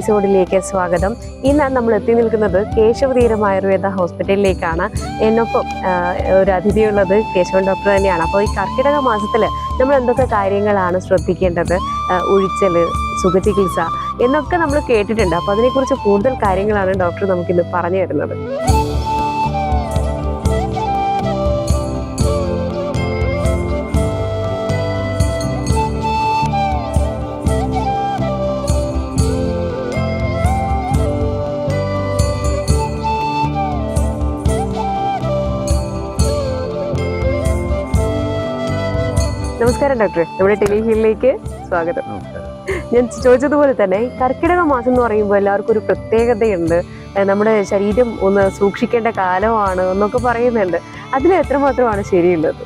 എപ്പിസോഡിലേക്ക് സ്വാഗതം. ഇന്ന് നമ്മൾ എത്തി നിൽക്കുന്നത് കേശവതീരം ആയുർവേദ ഹോസ്പിറ്റലിലേക്കാണ്. എന്നൊപ്പം ഒരു അതിഥിയുള്ളത് കേശവൻ ഡോക്ടർ തന്നെയാണ്. അപ്പോൾ ഈ കർക്കിടക മാസത്തിൽ നമ്മൾ എന്തൊക്കെ കാര്യങ്ങളാണ് ശ്രദ്ധിക്കേണ്ടത്? ഉഴിച്ചൽ സുഖചികിത്സ എന്നൊക്കെ നമ്മൾ കേട്ടിട്ടുണ്ട്. അപ്പോൾ അതിനെക്കുറിച്ച് കൂടുതൽ കാര്യങ്ങളാണ് ഡോക്ടർ നമുക്കിന്ന് പറഞ്ഞു തരുന്നത്. നമസ്കാരം ഡോക്ടർ നമ്മുടെ ടെലിഹിയിലേക്ക് സ്വാഗതം. ഞാൻ ചോദിച്ചതുപോലെ തന്നെ കർക്കിടക മാസം എന്ന് പറയുമ്പോൾ എല്ലാവർക്കും ഒരു പ്രത്യേകതയുണ്ട്. നമ്മുടെ ശരീരം ഒന്ന് സൂക്ഷിക്കേണ്ട കാലമാണ് എന്നൊക്കെ പറയുന്നുണ്ട്. അതിൽ എത്രമാത്രമാണ് ശരിയുള്ളത്?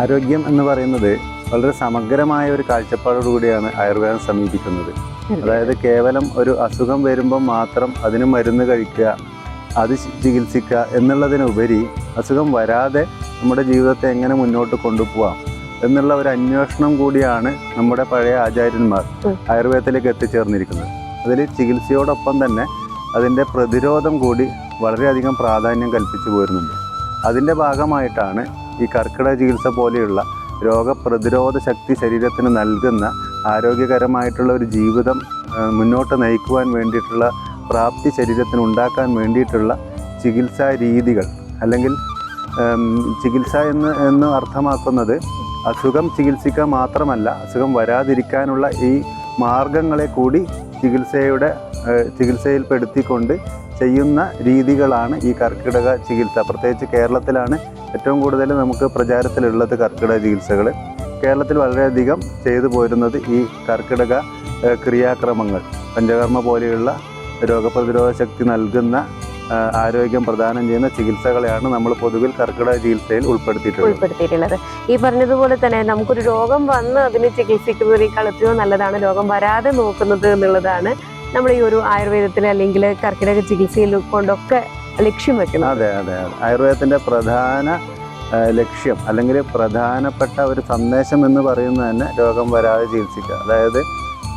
ആരോഗ്യം എന്ന് പറയുന്നത് വളരെ സമഗ്രമായ ഒരു കാഴ്ചപ്പാടോടുകൂടിയാണ് ആയുർവേദം സമീപിക്കുന്നത്. അതായത് കേവലം ഒരു അസുഖം വരുമ്പോൾ മാത്രം അതിന് മരുന്ന് കഴിക്കുക അത് ചികിത്സിക്കുക എന്നുള്ളതിനുപരി അസുഖം വരാതെ നമ്മുടെ ജീവിതത്തെ എങ്ങനെ മുന്നോട്ട് കൊണ്ടുപോകാം എന്നുള്ള ഒരു അന്വേഷണം കൂടിയാണ് നമ്മുടെ പഴയ ആചാര്യന്മാർ ആയുർവേദത്തിലേക്ക് എത്തിച്ചേർന്നിരിക്കുന്നത്. അതിൽ ചികിത്സയോടൊപ്പം തന്നെ അതിന്റെ പ്രതിരോധം കൂടി വളരെയധികം പ്രാധാന്യം കൽപ്പിച്ചു പോരുന്നുണ്ട്. അതിന്റെ ഭാഗമായിട്ടാണ് ഈ കർക്കിടക ചികിത്സ പോലെയുള്ള രോഗപ്രതിരോധ ശക്തി ശരീരത്തിന് നൽകുന്ന ആരോഗ്യകരമായിട്ടുള്ള ഒരു ജീവിതം മുന്നോട്ട് നയിക്കുവാൻ വേണ്ടിയിട്ടുള്ള പ്രാപ്തി ശരീരത്തിന് ഉണ്ടാക്കാൻ വേണ്ടിയിട്ടുള്ള ചികിത്സാ രീതികൾ അല്ലെങ്കിൽ ചികിത്സ എന്ന് എന്ന് അർത്ഥമാക്കുന്നത് അസുഖം ചികിത്സിക്കുക മാത്രമല്ല അസുഖം വരാതിരിക്കാനുള്ള ഈ മാർഗങ്ങളെ കൂടി ചികിത്സയുടെ ചികിത്സയിൽപ്പെടുത്തിക്കൊണ്ട് ചെയ്യുന്ന രീതികളാണ് ഈ കർക്കിടക ചികിത്സ. പ്രത്യേകിച്ച് കേരളത്തിലാണ് ഏറ്റവും കൂടുതൽ നമുക്ക് പ്രചാരത്തിലുള്ളത് കർക്കിടക ചികിത്സകൾ കേരളത്തിൽ വളരെയധികം ചെയ്തു പോരുന്നത് ഈ കർക്കിടക ക്രിയാക്രമങ്ങൾ പഞ്ചകർമ്മ പോലെയുള്ള രോഗപ്രതിരോധ ശക്തി നൽകുന്ന ആരോഗ്യം പ്രദാനം ചെയ്യുന്ന ചികിത്സകളെയാണ് നമ്മൾ പൊതുവിൽ കർക്കിടക ചികിത്സയിൽ ഉൾപ്പെടുത്തിയിട്ടുള്ളത്. ഉൾപ്പെടുത്തിയിട്ടുള്ളത്. ഈ പറഞ്ഞതുപോലെ തന്നെ നമുക്കൊരു രോഗം വന്ന് അതിനെ ചികിത്സിക്കുന്നതിനേക്കാൾ എത്രയോ നല്ലതാണ് രോഗം വരാതെ നോക്കുന്നത് എന്നുള്ളതാണ് നമ്മൾ ഈ ഒരു ആയുർവേദത്തിൽ അല്ലെങ്കിൽ കർക്കിടക ചികിത്സയിൽ കൊണ്ടൊക്കെ ലക്ഷ്യം വെക്കുന്നത്. അതെ അതെ അതെ. ആയുർവേദത്തിന്റെ പ്രധാന ലക്ഷ്യം അല്ലെങ്കിൽ പ്രധാനപ്പെട്ട ഒരു സന്ദേശം എന്ന് പറയുന്നത് തന്നെ രോഗം വരാതെ ചികിത്സിക്കുക. അതായത്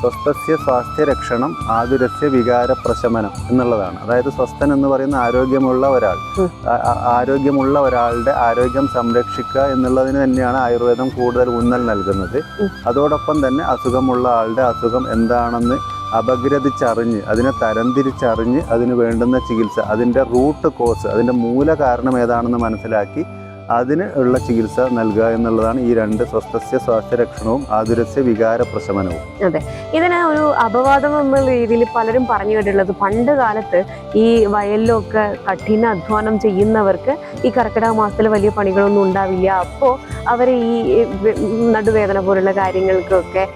സ്വസ്ഥസ്യ സ്വാസ്ഥ്യ രക്ഷണം ആതുരസ്യ വികാര പ്രശമനം എന്നുള്ളതാണ്. അതായത് സ്വസ്ഥൻ എന്ന് പറയുന്ന ആരോഗ്യമുള്ള ഒരാൾ. ആരോഗ്യമുള്ള ഒരാളുടെ ആരോഗ്യം സംരക്ഷിക്കുക എന്നുള്ളതിന് തന്നെയാണ് ആയുർവേദം കൂടുതൽ ഊന്നൽ നൽകുന്നത്. അതോടൊപ്പം തന്നെ അസുഖമുള്ള ആളുടെ അസുഖം എന്താണെന്ന് അപഗ്രഥിച്ചറിഞ്ഞ് അതിനെ തരംതിരിച്ചറിഞ്ഞ് അതിന് വേണ്ടുന്ന ചികിത്സ അതിന്റെ റൂട്ട് കോസ് അതിന്റെ മൂല കാരണം ഏതാണെന്ന് മനസ്സിലാക്കി അതിന് ഉള്ള ചികിത്സ നൽകുക എന്നുള്ളതാണ് ഈ രണ്ട് സ്വസ്ഥസ്യ സ്വാസ്ഥ്യരക്ഷണവും ആതുരസ്യ വികാര പ്രശമനവും. അതെ. ഇതിന് ഒരു അപവാദം എന്നുള്ള രീതിയിൽ പലരും പറഞ്ഞു കേട്ടിട്ടുള്ളത്. പണ്ട് കാലത്ത് ഈ വയലിലൊക്കെ കഠിന അധ്വാനം ചെയ്യുന്നവർക്ക് ഈ കർക്കിടക മാസത്തിൽ വലിയ പണികളൊന്നും ഉണ്ടാവില്ല. അപ്പോൾ അവർ ഈ നടുവേദന പോലുള്ള കാര്യങ്ങൾക്കൊക്കെ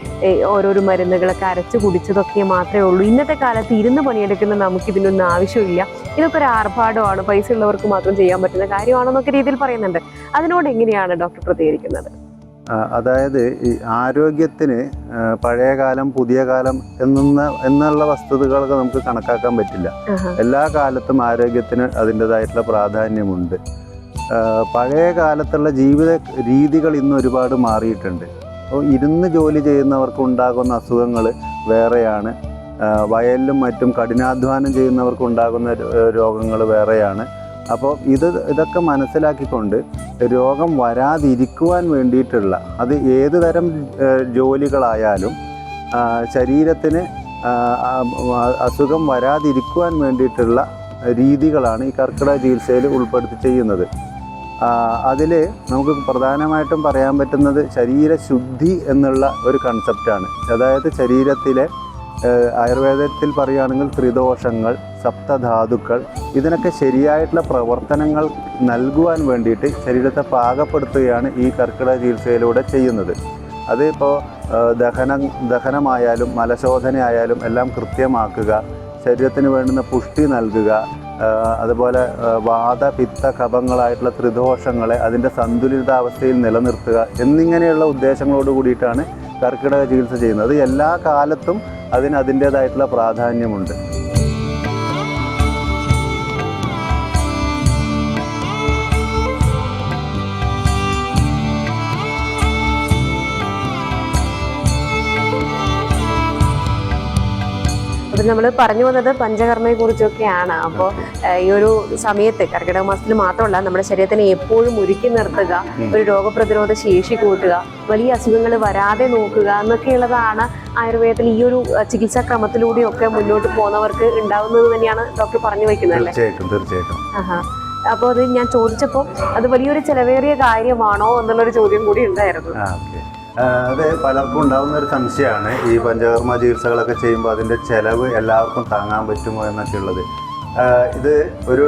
ഓരോരോ മരുന്നുകളൊക്കെ അരച്ച് കുടിച്ചതൊക്കെ മാത്രമേ ഉള്ളൂ. ഇന്നത്തെ കാലത്ത് ഇരുന്ന് പണിയെടുക്കുന്ന നമുക്ക് ഇതിനൊന്നും ആവശ്യമില്ല. ഇതൊക്കെ ഒരു ആർഭാടമാണ്. പൈസ ഉള്ളവർക്ക് മാത്രം ചെയ്യാൻ പറ്റുന്ന കാര്യമാണെന്നൊക്കെ രീതിയിൽ പറയുന്നുണ്ട്. അതിനോട് എങ്ങനെയാണ് ഡോക്ടർ പ്രതികരിക്കുന്നത്? അതായത് ഈ ആരോഗ്യത്തിന് പഴയ കാലം പുതിയ കാലം എന്ന എന്നുള്ള വസ്തുതകളൊക്കെ നമുക്ക് കണക്കാക്കാൻ പറ്റില്ല. എല്ലാ കാലത്തും ആരോഗ്യത്തിന് അതിന്റെതായിട്ടുള്ള പ്രാധാന്യമുണ്ട്. പഴയ കാലത്തുള്ള ജീവിത രീതികൾ ഇന്ന് ഒരുപാട് മാറിയിട്ടുണ്ട്. അപ്പോൾ ഇരുന്ന് ജോലി ചെയ്യുന്നവർക്ക് ഉണ്ടാകുന്ന അസുഖങ്ങൾ വേറെയാണ്. വയലിലും മറ്റും കഠിനാധ്വാനം ചെയ്യുന്നവർക്ക് ഉണ്ടാകുന്ന രോഗങ്ങൾ വേറെയാണ്. അപ്പോൾ ഇത് ഇതൊക്കെ മനസ്സിലാക്കിക്കൊണ്ട് രോഗം വരാതിരിക്കുവാൻ വേണ്ടിയിട്ടുള്ള അത് ഏത് തരം ജോലികളായാലും ശരീരത്തിന് അസുഖം വരാതിരിക്കുവാൻ വേണ്ടിയിട്ടുള്ള രീതികളാണ് ഈ കർക്കിടക ചികിത്സയിൽ ഉൾപ്പെടുത്തി ചെയ്യുന്നത്. അതിൽ നമുക്ക് പ്രധാനമായിട്ടും പറയാൻ പറ്റുന്നത് ശരീരശുദ്ധി എന്നുള്ള ഒരു കൺസെപ്റ്റാണ് അതായത് ശരീരത്തിലെ ആയുർവേദത്തിൽ പറയുകയാണെങ്കിൽ ത്രിദോഷങ്ങൾ സപ്തധാതുക്കൾ. ഇതിനൊക്കെ ശരിയായിട്ടുള്ള പ്രവർത്തനങ്ങൾ നൽകുവാൻ വേണ്ടിയിട്ട് ശരീരത്തെ പാകപ്പെടുത്തുകയാണ് ഈ കർക്കിടക ചികിത്സയിലൂടെ ചെയ്യുന്നത്. അതിപ്പോൾ ദഹനം ദഹനമായാലും മലശോധനയായാലും എല്ലാം കൃത്യമാക്കുക ശരീരത്തിന് വേണ്ടുന്ന പുഷ്ടി നൽകുക അതുപോലെ വാത പിത്ത കപങ്ങളായിട്ടുള്ള ത്രിദോഷങ്ങളെ അതിന്റെ സന്തുലിതാവസ്ഥയിൽ നിലനിർത്തുക എന്നിങ്ങനെയുള്ള ഉദ്ദേശങ്ങളോട് കൂടിയിട്ടാണ് കർക്കിടക ചികിത്സ ചെയ്യുന്നത്. അത് എല്ലാ കാലത്തും അതിന് അതിന്റേതായിട്ടുള്ള പ്രാധാന്യമുണ്ട്. അപ്പൊ നമ്മൾ പറഞ്ഞു വന്നത് പഞ്ചകർമ്മയെക്കുറിച്ചൊക്കെയാണ് അപ്പോൾ ഈ ഒരു സമയത്ത് കർക്കിടക മാസത്തിൽ മാത്രമല്ല നമ്മുടെ ശരീരത്തിനെ എപ്പോഴും ഒരുക്കി നിർത്തുക ഒരു രോഗപ്രതിരോധ ശേഷി കൂട്ടുക വലിയ അസുഖങ്ങൾ വരാതെ നോക്കുക എന്നൊക്കെയുള്ളതാണ് ആയുർവേദത്തിൽ ഈ ഒരു ചികിത്സാ ക്രമത്തിലൂടെയൊക്കെ മുന്നോട്ട് പോകുന്നവർക്ക് ഉണ്ടാവുന്നത് തന്നെയാണ് ഡോക്ടർ പറഞ്ഞു വയ്ക്കുന്നത് അല്ലേ? തീർച്ചയായിട്ടും. അപ്പോൾ അത് ഞാൻ ചോദിച്ചപ്പോൾ അത് വലിയൊരു ചെലവേറിയ കാര്യമാണോ എന്നുള്ളൊരു ചോദ്യം കൂടി ഉണ്ടായിരുന്നു. അത് പലർക്കും ഉണ്ടാകുന്ന ഒരു സംശയമാണ്. ഈ പഞ്ചകർമ്മ ചികിത്സകളൊക്കെ ചെയ്യുമ്പോൾ അതിന്റെ ചിലവ് എല്ലാവർക്കും താങ്ങാൻ പറ്റുമോ എന്നൊക്കെ ഉള്ളത് ഇത് ഒരു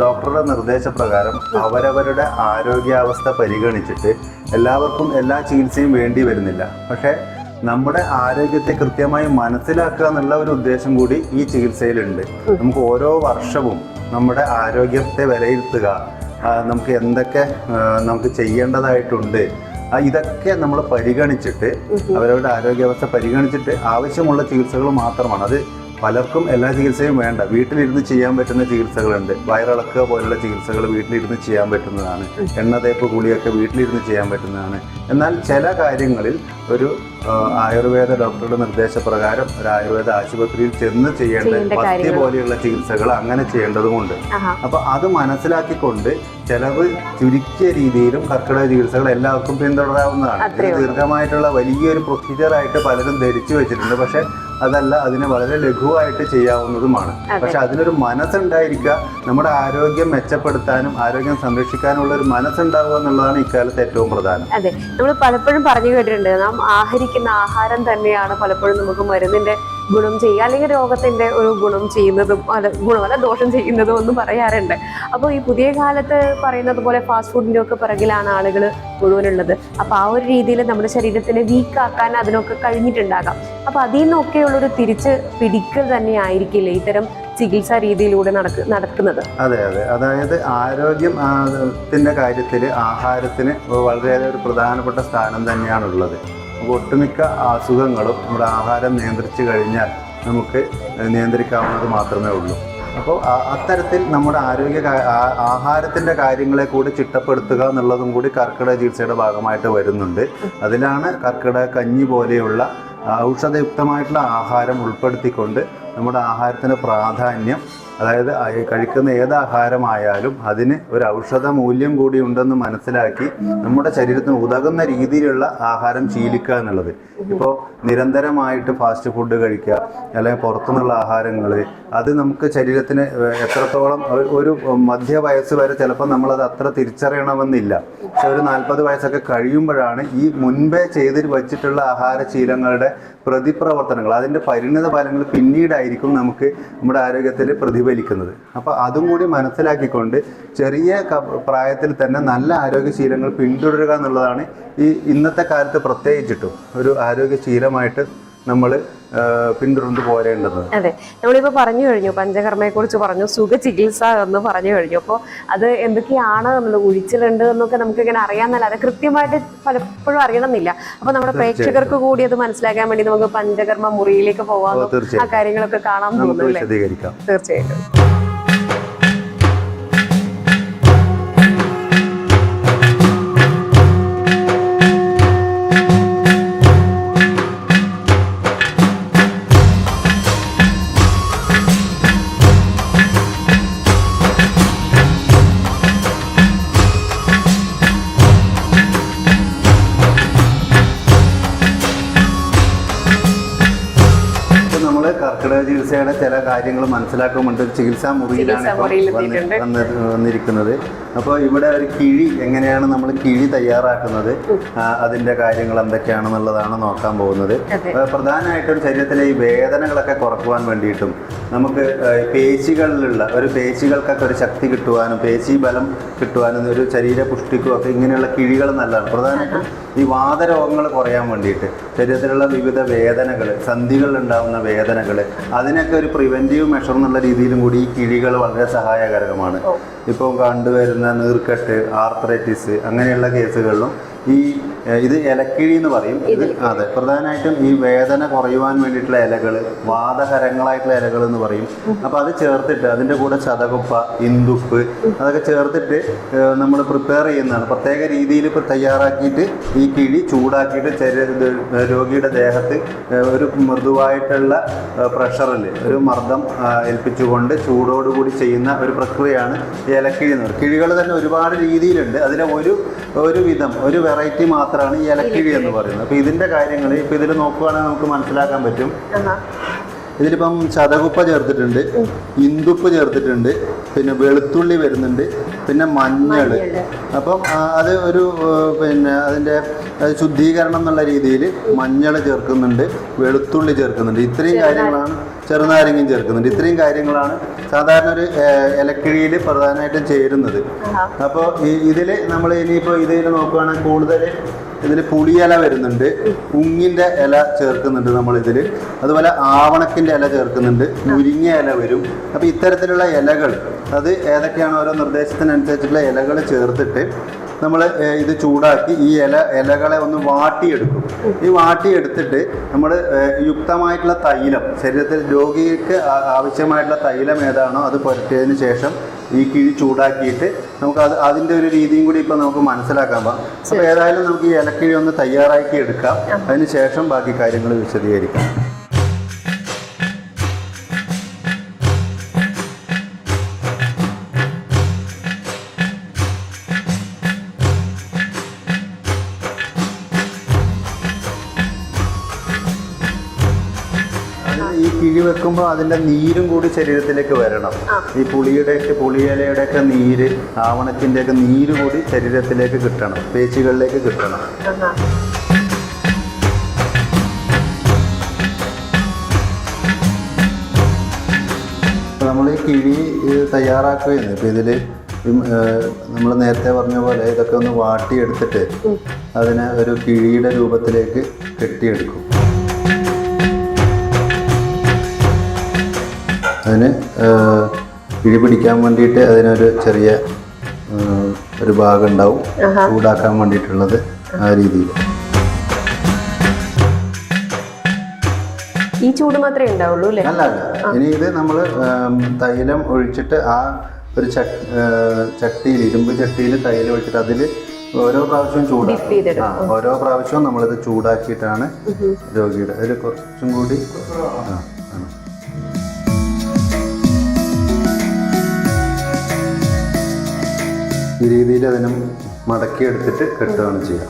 ഡോക്ടറുടെ നിർദ്ദേശപ്രകാരം അവരവരുടെ ആരോഗ്യാവസ്ഥ പരിഗണിച്ചിട്ട് എല്ലാവർക്കും എല്ലാ ചികിത്സയും വേണ്ടി വരുന്നില്ല. പക്ഷേ നമ്മുടെ ആരോഗ്യത്തെ കൃത്യമായി മനസ്സിലാക്കുക എന്നുള്ള ഒരു ഉദ്ദേശം കൂടി ഈ ചികിത്സയിലുണ്ട്. നമുക്ക് ഓരോ വർഷവും നമ്മുടെ ആരോഗ്യത്തെ വിലയിരുത്തുക. നമുക്ക് എന്തൊക്കെ നമുക്ക് ചെയ്യേണ്ടതായിട്ടുണ്ട്. ഇതൊക്കെ നമ്മൾ പരിഗണിച്ചിട്ട് അവരവരുടെ ആരോഗ്യാവസ്ഥ പരിഗണിച്ചിട്ട് ആവശ്യമുള്ള ചികിത്സകൾ മാത്രമാണ്. അത് പലർക്കും എല്ലാ ചികിത്സയും വേണ്ട. വീട്ടിലിരുന്ന് ചെയ്യാൻ പറ്റുന്ന ചികിത്സകളുണ്ട്. വയറിളക്കുക പോലുള്ള ചികിത്സകൾ വീട്ടിലിരുന്ന് ചെയ്യാൻ പറ്റുന്നതാണ്. എണ്ണ തേപ്പ് കുളിയൊക്കെ വീട്ടിലിരുന്ന് ചെയ്യാൻ പറ്റുന്നതാണ്. എന്നാൽ ചില കാര്യങ്ങളിൽ ഒരു ആയുർവേദ ഡോക്ടറുടെ നിർദ്ദേശപ്രകാരം ഒരു ആയുർവേദ ആശുപത്രിയിൽ ചെന്ന് ചെയ്യേണ്ട പത്തി പോലെയുള്ള ചികിത്സകൾ അങ്ങനെ ചെയ്യേണ്ടതുമുണ്ട്. അപ്പൊ അത് മനസ്സിലാക്കിക്കൊണ്ട് ചെലവ് ചുരുക്കിയ രീതിയിലും കർക്കിടക ചികിത്സകൾ എല്ലാവർക്കും പിന്തുടരാവുന്നതാണ്. ഇത് ദീർഘമായിട്ടുള്ള വലിയൊരു പ്രൊസീജിയർ ആയിട്ട് പലരും ധരിച്ചു വെച്ചിട്ടുണ്ട്. പക്ഷെ അതല്ല അതിനെ വളരെ ലഘുവായിട്ട് ചെയ്യാവുന്നതുമാണ്. പക്ഷെ അതിനൊരു മനസ്സുണ്ടായിരിക്കുക നമ്മുടെ ആരോഗ്യം മെച്ചപ്പെടുത്താനും ആരോഗ്യം സംരക്ഷിക്കാനുള്ള ഒരു മനസ്സുണ്ടാവുക എന്നുള്ളതാണ് ഇക്കാലത്ത് ഏറ്റവും പ്രധാനം. അതെ. നമ്മൾ പലപ്പോഴും പറഞ്ഞു കേട്ടിട്ടുണ്ട് നാം ആഹരിക്കുന്ന ആഹാരം തന്നെയാണ് പലപ്പോഴും നമുക്ക് മരുന്നിന്റെ ഗുണം ചെയ്യുക അല്ലെങ്കിൽ രോഗത്തിന്റെ ഒരു ഗുണം ചെയ്യുന്നതും അല്ല ഗുണമല്ല ദോഷം ചെയ്യുന്നതും ഒന്നും പറയാറുണ്ട്. അപ്പോൾ ഈ പുതിയ കാലത്ത് പറയുന്നത് പോലെ ഫാസ്റ്റ് ഫുഡിന്റെ ഒക്കെ പിറകിലാണ് ആളുകൾ മുഴുവനുള്ളത്. അപ്പോൾ ആ ഒരു രീതിയിൽ നമ്മുടെ ശരീരത്തിനെ വീക്കാക്കാൻ അതിനൊക്കെ കഴിഞ്ഞിട്ടുണ്ടാകാം. അപ്പോൾ അതിൽ നിന്നൊക്കെയുള്ളൊരു തിരിച്ച് പിടിക്കൽ തന്നെ ആയിരിക്കില്ല ഇത്തരം ചികിത്സാ രീതിയിലൂടെ നടക്ക് നടക്കുന്നത്? അതെ അതെ. അതായത് ആരോഗ്യം കാര്യത്തിൽ ആഹാരത്തിന് വളരെയേറെ ഒരു പ്രധാനപ്പെട്ട സ്ഥാനം തന്നെയാണുള്ളത്. ഒട്ടുമിക്ക അസുഖങ്ങളും നമ്മുടെ ആഹാരം നിയന്ത്രിച്ചു കഴിഞ്ഞാൽ നമുക്ക് നിയന്ത്രിക്കാവുന്നത് മാത്രമേ ഉള്ളൂ. അപ്പോൾ അത്തരത്തിൽ നമ്മുടെ ആരോഗ്യ ആഹാരത്തിന്റെ കാര്യങ്ങളെ കൂടി ചിട്ടപ്പെടുത്തുക എന്നുള്ളതും കൂടി കർക്കിടക ചികിത്സയുടെ ഭാഗമായിട്ട് വരുന്നുണ്ട്. അതിലാണ് കർക്കിടക കഞ്ഞി പോലെയുള്ള ഔഷധയുക്തമായിട്ടുള്ള ആഹാരം ഉൾപ്പെടുത്തിക്കൊണ്ട് നമ്മുടെ ആഹാരത്തിന് പ്രാധാന്യം അതായത് കഴിക്കുന്ന ഏത് ആഹാരമായാലും അതിന് ഒരു ഔഷധ മൂല്യം കൂടി ഉണ്ടെന്ന് മനസ്സിലാക്കി നമ്മുടെ ശരീരത്തിന് ഉതകുന്ന രീതിയിലുള്ള ആഹാരം ശീലിക്കുക എന്നുള്ളത്. ഇപ്പോൾ നിരന്തരമായിട്ട് ഫാസ്റ്റ് ഫുഡ് കഴിക്കുക അല്ലെങ്കിൽ പുറത്തുനിന്നുള്ള ആഹാരങ്ങൾ അത് നമുക്ക് ശരീരത്തിന് എത്രത്തോളം ഒരു- മധ്യ വയസ്സ് വരെ ചിലപ്പോൾ നമ്മളത് അത്ര തിരിച്ചറിയണമെന്നില്ല. പക്ഷെ ഒരു നാൽപ്പത് വയസ്സൊക്കെ കഴിയുമ്പോഴാണ് ഈ മുൻപേ ചെയ്ത് വച്ചിട്ടുള്ള ആഹാരശീലങ്ങളുടെ പ്രതിപ്രവർത്തനങ്ങൾ അതിന്റെ പരിണിത ഫലങ്ങൾ പിന്നീടായിരിക്കും നമുക്ക് നമ്മുടെ ആരോഗ്യത്തിൽ പ്രതിഫലിക്കുന്നത്. അപ്പോൾ അതും കൂടി മനസ്സിലാക്കിക്കൊണ്ട് ചെറിയ പ്രായത്തിൽ തന്നെ നല്ല ആരോഗ്യശീലങ്ങൾ പിന്തുടരുക എന്നുള്ളതാണ് ഈ ഇന്നത്തെ കാലത്ത് പ്രത്യേകിച്ചിട്ടും ഒരു ആരോഗ്യശീലമായിട്ട് നമ്മൾ പിന്തുടർന്നു പോരേണ്ടത്. അതെ. നമ്മളിപ്പോ പറഞ്ഞു കഴിഞ്ഞു പഞ്ചകർമ്മയെ കുറിച്ച് പറഞ്ഞു സുഖ ചികിത്സ എന്ന് പറഞ്ഞു കഴിഞ്ഞു. അപ്പോൾ അത് എന്തൊക്കെയാണ് നമ്മൾ ഒഴിച്ചിലുണ്ട് എന്നൊക്കെ നമുക്ക് ഇങ്ങനെ അറിയാമെന്നല്ലാതെ കൃത്യമായിട്ട് പലപ്പോഴും അറിയണമെന്നില്ല. അപ്പൊ നമ്മുടെ പ്രേക്ഷകർക്ക് കൂടി അത് മനസ്സിലാക്കാൻ വേണ്ടി നമുക്ക് പഞ്ചകർമ്മ മുറിയിലേക്ക് പോകാം ആ കാര്യങ്ങളൊക്കെ കാണാൻ തോന്നുന്നു തീർച്ചയായിട്ടും. ചില കാര്യങ്ങൾ മനസ്സിലാക്കുന്നുണ്ട്. ചികിത്സാ മുറിയിലാണ് വന്നിരിക്കുന്നത്. അപ്പോൾ ഇവിടെ ഒരു കിഴി എങ്ങനെയാണ് നമ്മൾ കിഴി തയ്യാറാക്കുന്നത്? അതിന്റെ കാര്യങ്ങൾ എന്തൊക്കെയാണെന്നുള്ളതാണ് നോക്കാൻ പോകുന്നത്. പ്രധാനമായിട്ടും ശരീരത്തിലെ ഈ വേദനകളൊക്കെ കുറക്കുവാൻ വേണ്ടിയിട്ടും നമുക്ക് പേശികളിലുള്ള ഒരു പേശികൾക്കൊക്കെ ഒരു ശക്തി കിട്ടുവാനും പേശി ബലം കിട്ടുവാനും ഒരു ശരീര പുഷ്ടിക്കും ഒക്കെ ഇങ്ങനെയുള്ള കിഴികൾ നല്ലതാണ്. പ്രധാനമായിട്ടും ഈ വാതരോഗങ്ങൾ കുറയാൻ വേണ്ടിയിട്ട് ശരീരത്തിലുള്ള വിവിധ വേദനകൾ സന്ധികളിലുണ്ടാവുന്ന വേദനകൾ അതിനൊക്കെ ഒരു പ്രിവെന്റീവ് മെഷർ എന്നുള്ള രീതിയിലും കൂടി ഈ കിഴികൾ വളരെ സഹായകരമാണ്. ഇപ്പോൾ കണ്ടുവരുന്ന നീർക്കെട്ട് ആർത്രൈറ്റിസ് അങ്ങനെയുള്ള കേസുകളിലും ഈ ഇത് ഇലക്കിഴി എന്ന് പറയും. ഇത് അതെ പ്രധാനമായിട്ടും ഈ വേദന കുറയുവാൻ വേണ്ടിയിട്ടുള്ള ഇലകൾ വാദഹരങ്ങളായിട്ടുള്ള ഇലകൾ എന്ന് പറയും. അപ്പോൾ അത് ചേർത്തിട്ട് അതിന്റെ കൂടെ ചതകുപ്പ ഇന്ദുപ്പ് അതൊക്കെ ചേർത്തിട്ട് നമ്മൾ പ്രിപ്പയർ ചെയ്യുന്നതാണ്. പ്രത്യേക രീതിയിൽ ഇപ്പോൾ തയ്യാറാക്കിയിട്ട് ഈ കിഴി ചൂടാക്കിയിട്ട് രോഗിയുടെ ദേഹത്ത് ഒരു മൃദുവായിട്ടുള്ള പ്രഷറിൽ ഒരു മർദ്ദം ഏൽപ്പിച്ചുകൊണ്ട് ചൂടോടുകൂടി ചെയ്യുന്ന ഒരു പ്രക്രിയയാണ് ഈ ഇലക്കിഴി എന്ന് പറയുന്നത്. കിഴികൾ തന്നെ ഒരുപാട് രീതിയിലുണ്ട്. അതിലെ ഒരു ഒരു വിധം ഒരു വെറൈറ്റി മാത്രമാണ് ഈ ഇലക്ടീവ് എന്ന് പറയുന്നത് അപ്പൊ ഇതിന്റെ കാര്യങ്ങൾ ഇപ്പൊ ഇതിൽ നോക്കുകയാണെങ്കിൽ നമുക്ക് മനസ്സിലാക്കാൻ പറ്റും. ഇതിലിപ്പം ചതകുപ്പ ചേർത്തിട്ടുണ്ട് ഇന്ദുപ്പ് ചേർത്തിട്ടുണ്ട് പിന്നെ വെളുത്തുള്ളി വരുന്നുണ്ട് പിന്നെ മഞ്ഞൾ അപ്പം അത് ഒരു പിന്നെ അതിന്റെ ശുദ്ധീകരണം എന്നുള്ള രീതിയിൽ മഞ്ഞൾ ചേർക്കുന്നുണ്ട് വെളുത്തുള്ളി ചേർക്കുന്നുണ്ട്. ഇത്രയും കാര്യങ്ങളാണ് ചെറുനാരങ്ങയും ചേർക്കുന്നുണ്ട്. ഇത്രയും കാര്യങ്ങളാണ് സാധാരണ ഒരു ഇലക്കിഴിയിൽ പ്രധാനമായിട്ടും ചേരുന്നത്. അപ്പോൾ ഇതിൽ നമ്മൾ ഇനിയിപ്പോൾ ഇതിൽ നോക്കുകയാണെങ്കിൽ കൂടുതൽ ഇതിൽ പുളിയില വരുന്നുണ്ട് ഉങ്ങിന്റെ ഇല ചേർക്കുന്നുണ്ട് നമ്മൾ ഇതിൽ അതുപോലെ ആവണക്കിന്റെ ഇല ചേർക്കുന്നുണ്ട് മുരിങ്ങ ഇല വരും. അപ്പോൾ ഇത്തരത്തിലുള്ള ഇലകൾ അത് ഏതൊക്കെയാണ് ഓരോ നിർദ്ദേശത്തിനനുസരിച്ചുള്ള ഇലകൾ ചേർത്തിട്ട് നമ്മൾ ഇത് ചൂടാക്കി ഈ ഇല ഇലകളെ ഒന്ന് വാട്ടിയെടുക്കും. ഈ വാട്ടിയെടുത്തിട്ട് നമ്മൾ യുക്തമായിട്ടുള്ള തൈലം ശരീരത്തിൽ രോഗിക്ക് ആവശ്യമായിട്ടുള്ള തൈലം ഏതാണോ അത് പുരട്ടിയതിന് ശേഷം ഈ കിഴി ചൂടാക്കിയിട്ട് നമുക്ക് അത് അതിന്റെ ഒരു രീതിയും കൂടി ഇപ്പം നമുക്ക് മനസ്സിലാക്കാൻ പാം അപ്പോൾ ഏതായാലും നമുക്ക് ഈ ഇലക്കിഴി ഒന്ന് തയ്യാറാക്കി എടുക്കാം. അതിന് ശേഷം ബാക്കി കാര്യങ്ങൾ വിശദീകരിക്കാം. അതിന്റെ നീരും കൂടി ശരീരത്തിലേക്ക് വരണം. ഈ പുളിയുടെയൊക്കെ പുളിയിലയുടെയൊക്കെ നീര് ആവണത്തിന്റെയൊക്കെ നീര് കൂടി ശരീരത്തിലേക്ക് കിട്ടണം. പേച്ചുകളിലേക്ക് കിട്ടണം. നമ്മൾ ഈ കിഴി തയ്യാറാക്കുകയാണ് ഇപ്പം ഇതിൽ നമ്മൾ നേരത്തെ പറഞ്ഞ പോലെ ഇതൊക്കെ ഒന്ന് വാട്ടിയെടുത്തിട്ട് അതിനെ ഒരു കിഴിയുടെ രൂപത്തിലേക്ക് കെട്ടിയെടുക്കും. അതിന് കിഴി പിടിക്കാൻ വേണ്ടിയിട്ട് അതിനൊരു ചെറിയ ഒരു ഭാഗം ഉണ്ടാവും ചൂടാക്കാൻ വേണ്ടിയിട്ടുള്ളത് ആ രീതിയിൽ. ഈ ചൂട് മാത്രമേ ഉണ്ടാവുള്ളൂ അല്ലേ? അല്ല അല്ല. ഇനി ഇത് നമ്മൾ തൈലം ഒഴിച്ചിട്ട് ആ ഒരു ചട്ടിയിൽ ഇരുമ്പ് ചട്ടിയിൽ തൈലം ഒഴിച്ചിട്ട് അതിൽ ഓരോ പ്രാവശ്യവും ചൂടാക്കി. ഓരോ പ്രാവശ്യവും നമ്മളിത് ചൂടാക്കിയിട്ടാണ് രോഗിയുടെ അതിൽ കുറച്ചും കൂടി ആ ഈ രീതിയിൽ അതിനെ മടക്കി എടുത്തിട്ട് കെട്ടുകയാണ് ചെയ്യുക.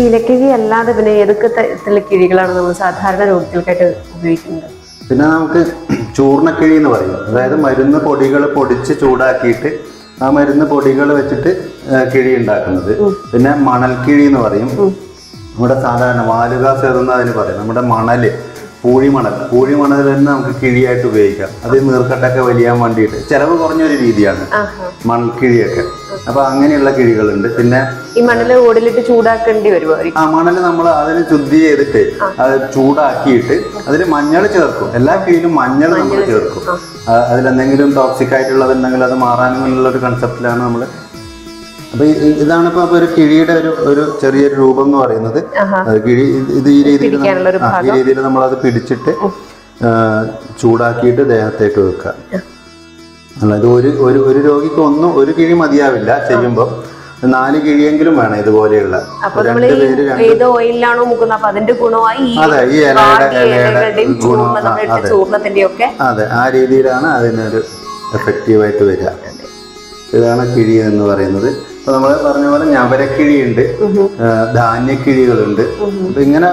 ഇലക്കിഴി അല്ലാതെ പിന്നെ ഏതൊക്കെ തരത്തിലുള്ള കിഴികളാണ് നമ്മൾ സാധാരണ രോഗികൾക്കായിട്ട് ഉപയോഗിക്കുന്നത്? പിന്നെ നമുക്ക് ചൂർണക്കിഴി എന്ന് പറയും. അതായത് മരുന്ന് പൊടികൾ പൊടിച്ച് ചൂടാക്കിയിട്ട് ആ മരുന്ന് പൊടികൾ വെച്ചിട്ട് കിഴി ഉണ്ടാക്കുന്നത്. പിന്നെ മണൽ മണൽക്കിഴി എന്ന് പറയും. നമ്മുടെ സാധാരണ വാലുകാസ് എന്ന് അതിന് പറയും. നമ്മുടെ മണൽ പൂഴിമണൽ. പൂഴിമണൽ തന്നെ നമുക്ക് കിഴിയായിട്ട് ഉപയോഗിക്കാം. അത് നീർക്കട്ടൊക്കെ വലിയാൻ വേണ്ടിയിട്ട്. ചിലവ് കുറഞ്ഞൊരു രീതിയാണ് മൺകിഴിയൊക്കെ മണൽക്കിഴിയൊക്കെ അപ്പൊ അങ്ങനെയുള്ള കിഴികളുണ്ട്. പിന്നെ ഈ മണൽ ഓടിലിട്ട് ചൂടാക്കേണ്ടി വരുമോ ആ മണൽ നമ്മൾ അതിന് ശുദ്ധി ചെയ്തിട്ട് അത് ചൂടാക്കിയിട്ട് അതിൽ മഞ്ഞൾ ചേർക്കും. എല്ലാ കിഴിയിലും മഞ്ഞൾ നമ്മൾ ചേർക്കും. അതിലെന്തെങ്കിലും ടോക്സിക് ആയിട്ടുള്ളതുണ്ടെങ്കിൽ അത് മാറാനുള്ള ഒരു കൺസെപ്റ്റിലാണ് നമ്മൾ അപ്പൊ ഇതാണ് ഇപ്പൊ ഒരു കിഴിയുടെ ഒരു ഒരു ചെറിയൊരു രൂപം എന്ന് പറയുന്നത്. കിഴി ഇത് ഈ രീതിയിൽ ഈ രീതിയിൽ നമ്മൾ അത് പിടിച്ചിട്ട് ചൂടാക്കിയിട്ട് ദേഹത്തേക്ക് വെക്കുക. അല്ലാതെ ഒരു ഒരു ഒരു രോഗിക്ക് ഒന്നും ഒരു കിഴി മതിയാവില്ല ചെയ്യുമ്പോൾ നാല് കിഴിയെങ്കിലും വേണം ഇതുപോലെയുള്ള. ഏത് മുക്കുന്നത് അപ്പൊ അതിന്റെ ഗുണമായി അതെ, ഈ ഇലയുടെ-. ചൂർണത്തിന്റെ ഒക്കെ അതെ. ആ രീതിയിലാണ് അതിനൊരു എഫക്റ്റീവായിട്ട് വരിക. ഇതാണ് കിഴി എന്ന് പറയുന്നത്. അപ്പൊ നമ്മൾ പറഞ്ഞ പോലെ ഞവരക്കിഴിയുണ്ട് ധാന്യക്കിഴികളുണ്ട് അപ്പൊ ഇങ്ങനെ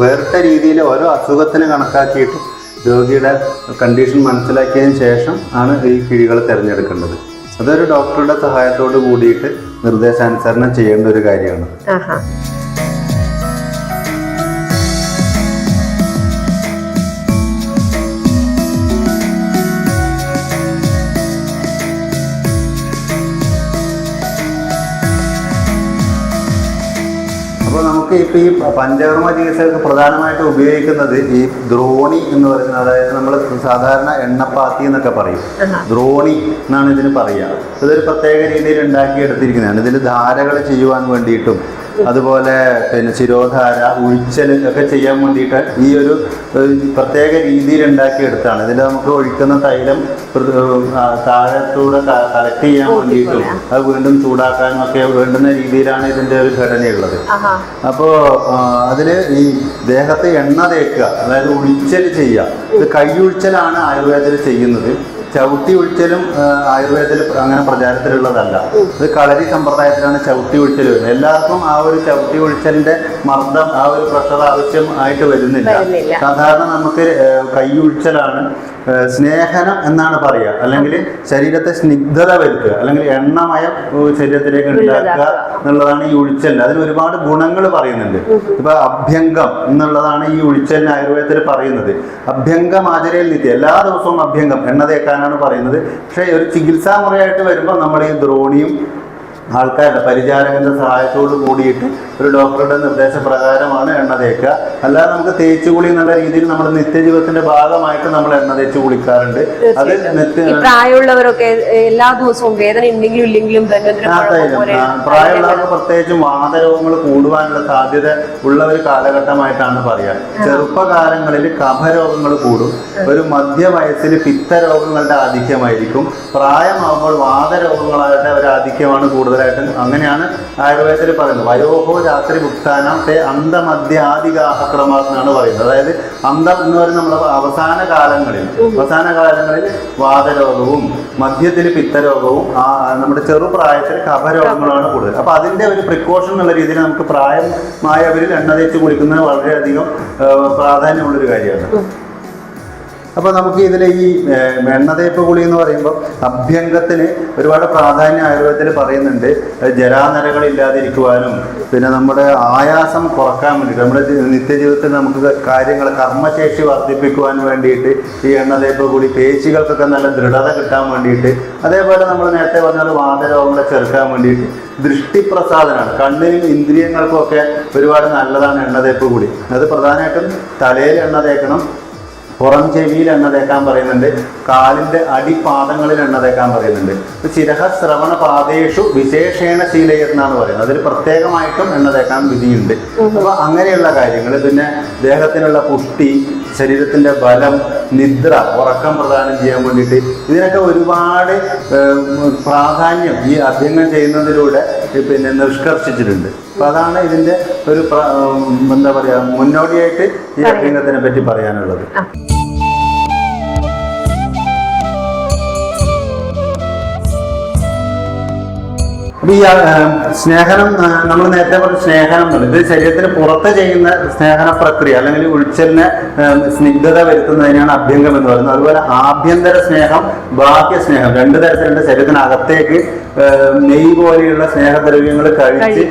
വേറിട്ട രീതിയിൽ ഓരോ അസുഖത്തിന് കണക്കാക്കിയിട്ട് രോഗിയുടെ കണ്ടീഷൻ മനസ്സിലാക്കിയതിന് ശേഷം ആണ് ഈ കിഴികൾ തിരഞ്ഞെടുക്കേണ്ടത്. അതൊരു ഡോക്ടറുടെ സഹായത്തോട് കൂടിയിട്ട് നിർദ്ദേശാനുസരണം ചെയ്യേണ്ട ഒരു കാര്യമാണ്. നമുക്ക് ഈ പഞ്ചകർമ്മ ചികിത്സകൾക്ക് പ്രധാനമായിട്ട് ഉപയോഗിക്കുന്നത് ഈ ദ്രോണി എന്ന് പറയുന്നത് അതായത് നമ്മൾ സാധാരണ എണ്ണപ്പാത്തി എന്നൊക്കെ പറയും. ദ്രോണി എന്നാണ് ഇതിന് പറയുക. ഇതൊരു പ്രത്യേക രീതിയിൽ ഉണ്ടാക്കിയെടുത്തിരിക്കുന്നതാണ്. ഇതിൽ ധാരകൾ ചെയ്യുവാൻ വേണ്ടിയിട്ടും അതുപോലെ പിന്നെ ശിരോധാര ഉഴിച്ചൽ ഒക്കെ ചെയ്യാൻ വേണ്ടിയിട്ട് ഈ ഒരു പ്രത്യേക രീതിയിൽ ഉണ്ടാക്കിയെടുത്താണ് ഇതിൽ നമുക്ക് ഒഴിക്കുന്ന തൈലം താഴത്തൂടെ കളക്ട് ചെയ്യാൻ വേണ്ടിയിട്ടും അത് വീണ്ടും ചൂടാക്കാനും ഒക്കെ വേണ്ടുന്ന രീതിയിലാണ് ഇതിന്റെ ഒരു ഘടനയുള്ളത്. അപ്പോൾ അതിൽ ഈ ദേഹത്തെ എണ്ണ തേക്കുക അതായത് ഉഴിച്ചൽ ചെയ്യുക. ഇത് കൈ കൈയൊഴിച്ചലാണ് ആയുർവേദത്തിൽ ചെയ്യുന്നത്. ചവിട്ടി ഒഴിച്ചലും ആയുർവേദത്തിൽ അങ്ങനെ പ്രചാരത്തിലുള്ളതല്ല. ഇത് കളരി സമ്പ്രദായത്തിലാണ് ചവിട്ടി ഒഴിച്ചൽ വരുന്നത്. എല്ലാവർക്കും ആ ഒരു ചവിട്ടി ഒഴിച്ചലിന്റെ മർദ്ദം ആ ഒരു പ്രഷർ ആവശ്യം ആയിട്ട് വരുന്നില്ല. സാധാരണ നമുക്ക് കൈ കൈയൊഴിച്ചലാണ് ആ, സ്നേഹനം എന്നാണ് പറയുക. അല്ലെങ്കിൽ ശരീരത്തെ സ്നിഗ്ധത വരുത്തുക. അല്ലെങ്കിൽ എണ്ണമയം ശരീരത്തിലേക്ക് ഉണ്ടാക്കുക എന്നുള്ളതാണ് ഈ ഉഴിച്ചലിന്. അതിന് ഒരുപാട് ഗുണങ്ങൾ പറയുന്നുണ്ട്. ഇപ്പൊ അഭ്യംഗം എന്നുള്ളതാണ് ഈ ഉഴിച്ചലിന് ആയുർവേദത്തിൽ പറയുന്നത്. അഭ്യംഗം ആചരയിൽ നിത്യം. എല്ലാ ദിവസവും അഭ്യംഗം. എണ്ണ തേക്കാനാണ് പറയുന്നത്. പക്ഷേ ഒരു ചികിത്സാ മുറയായിട്ട് വരുമ്പോൾ നമ്മൾ ഈ ദ്രോണിയും ആൾക്കാരുടെ പരിചാരകന്റെ സഹായത്തോട് കൂടിയിട്ട് ഒരു ഡോക്ടറുടെ നിർദ്ദേശപ്രകാരമാണ് എണ്ണ തേക്കുക. അല്ലാതെ നമുക്ക് തേച്ചു കുളി എന്നുള്ള രീതിയിൽ നമ്മുടെ നിത്യജീവിതത്തിന്റെ ഭാഗമായിട്ട് നമ്മൾ എണ്ണ തേച്ച് കുളിക്കാറുണ്ട്. അത് നിത്യ പ്രായമുള്ളവരൊക്കെ എല്ലാ ദിവസവും വേദന ഉണ്ടെങ്കിലും ഇല്ലെങ്കിലും പ്രായമുള്ളവർക്ക് പ്രത്യേകിച്ചും വാതരോഗങ്ങൾ കൂടുവാനുള്ള സാധ്യത ഉള്ള ഒരു കാലഘട്ടമായിട്ടാണ് പറയാ ചെറുപ്പകാലങ്ങളിൽ കഫരോഗങ്ങൾ കൂടും. ഒരു മധ്യവയസ്സിൽ പിത്തരോഗങ്ങളുടെ ആധിക്യമായിരിക്കും. പ്രായമാകുമ്പോൾ വാതരോഗങ്ങളുടെ ഒരു ആധിക്യമാണ് കൂടുതലായിട്ടും അങ്ങനെയാണ് ആയുർവേദത്തിൽ പറയുന്നത്. വയോഹോ രാത്രി ഭുക്താനം തേ അന്തമധ്യാധികാഹക്രമ എന്നാണ് പറയുന്നത്. അതായത് അന്തം എന്ന് പറയുന്നത് നമ്മുടെ അവസാന കാലങ്ങളിൽ അവസാന കാലങ്ങളിൽ വാതരോഗവും മധ്യത്തിൽ പിത്തരോഗവും ആ നമ്മുടെ ചെറുപ്രായത്തിൽ കഫരോഗങ്ങളാണ് കൂടുതൽ. അപ്പൊ അതിന്റെ ഒരു പ്രിക്കോഷൻ എന്നുള്ള രീതിയിൽ നമുക്ക് പ്രായമായവരിൽ എണ്ണ തേച്ച് കുളിക്കുന്നത് വളരെയധികം പ്രാധാന്യമുള്ളൊരു കാര്യമാണ്. അപ്പോൾ നമുക്ക് ഇതിൽ ഈ ഏഹ്, എണ്ണതേപ്പ് കുളി എന്ന് പറയുമ്പോൾ അഭ്യംഗത്തിന് ഒരുപാട് പ്രാധാന്യം ആയുർവേദത്തിൽ പറയുന്നുണ്ട്. ജലാനരകൾ ഇല്ലാതിരിക്കുവാനും പിന്നെ നമ്മുടെ ആയാസം കുറയ്ക്കാൻ വേണ്ടിയിട്ട് നമ്മുടെ നിത്യജീവിതത്തിൽ നമുക്ക് കാര്യങ്ങൾ കർമ്മശേഷി വർദ്ധിപ്പിക്കുവാൻ വേണ്ടിയിട്ട് ഈ എണ്ണതേപ്പ് കുളി പേശികൾക്കൊക്കെ നല്ല ദൃഢത കിട്ടാൻ വേണ്ടിയിട്ട് അതേപോലെ നമ്മൾ നേരത്തെ പറഞ്ഞ വാതരോഗങ്ങളെ ചെറുക്കാൻ വേണ്ടിയിട്ട് ദൃഷ്ടിപ്രസാദനാണ്. കണ്ണിനും ഇന്ദ്രിയങ്ങൾക്കും ഒക്കെ ഒരുപാട് നല്ലതാണ് എണ്ണതേപ്പ് കുളി. അത് പ്രധാനമായിട്ടും തലയിൽ എണ്ണ തേക്കണം പുറം ചെവിയിൽ എണ്ണ തേക്കാൻ പറയുന്നുണ്ട് കാലിന്റെ അടിപാദങ്ങളിൽ എണ്ണ തേക്കാൻ പറയുന്നുണ്ട്. ചിരഹ ശ്രവണ പാതേഷു വിശേഷേണ ശീലയർ എന്നാണ് പറയുന്നത്. അതിൽ പ്രത്യേകമായിട്ടും എണ്ണ തേക്കാൻ വിധിയുണ്ട് അപ്പൊ അങ്ങനെയുള്ള കാര്യങ്ങൾ പിന്നെ ദേഹത്തിനുള്ള പുഷ്ടി ശരീരത്തിന്റെ ബലം നിദ്ര ഉറക്കം പ്രദാനം ചെയ്യാൻ വേണ്ടിയിട്ട് ഇതിനൊക്കെ ഒരുപാട് പ്രാധാന്യം ഈ അധ്യയനം ചെയ്യുന്നതിലൂടെ പിന്നെ നിഷ്കർഷിച്ചിട്ടുണ്ട്. അപ്പൊ അതാണ് ഇതിന്റെ ഒരു എന്താ പറയാ മുന്നോടിയായിട്ട് ഈ അധ്യയനത്തിനെ പറ്റി പറയാനുള്ളത്. ഈ സ്നേഹനം നമ്മൾ നേരത്തെ പറഞ്ഞ സ്നേഹനം ഇത് ശരീരത്തിന് പുറത്ത് ചെയ്യുന്ന സ്നേഹന പ്രക്രിയ അല്ലെങ്കിൽ ഉൾച്ചലിന് സ്നിഗ്ധത വരുത്തുന്നതിനാണ് അഭ്യംഗം എന്ന് പറയുന്നത്. അതുപോലെ ആഭ്യന്തര സ്നേഹം ബാഹ്യ സ്നേഹം. രണ്ട് തരത്തിലുണ്ട്. ശരീരത്തിനകത്തേക്ക് നെയ് പോലെയുള്ള സ്നേഹദ്രവ്യങ്ങൾ കഴിച്ച്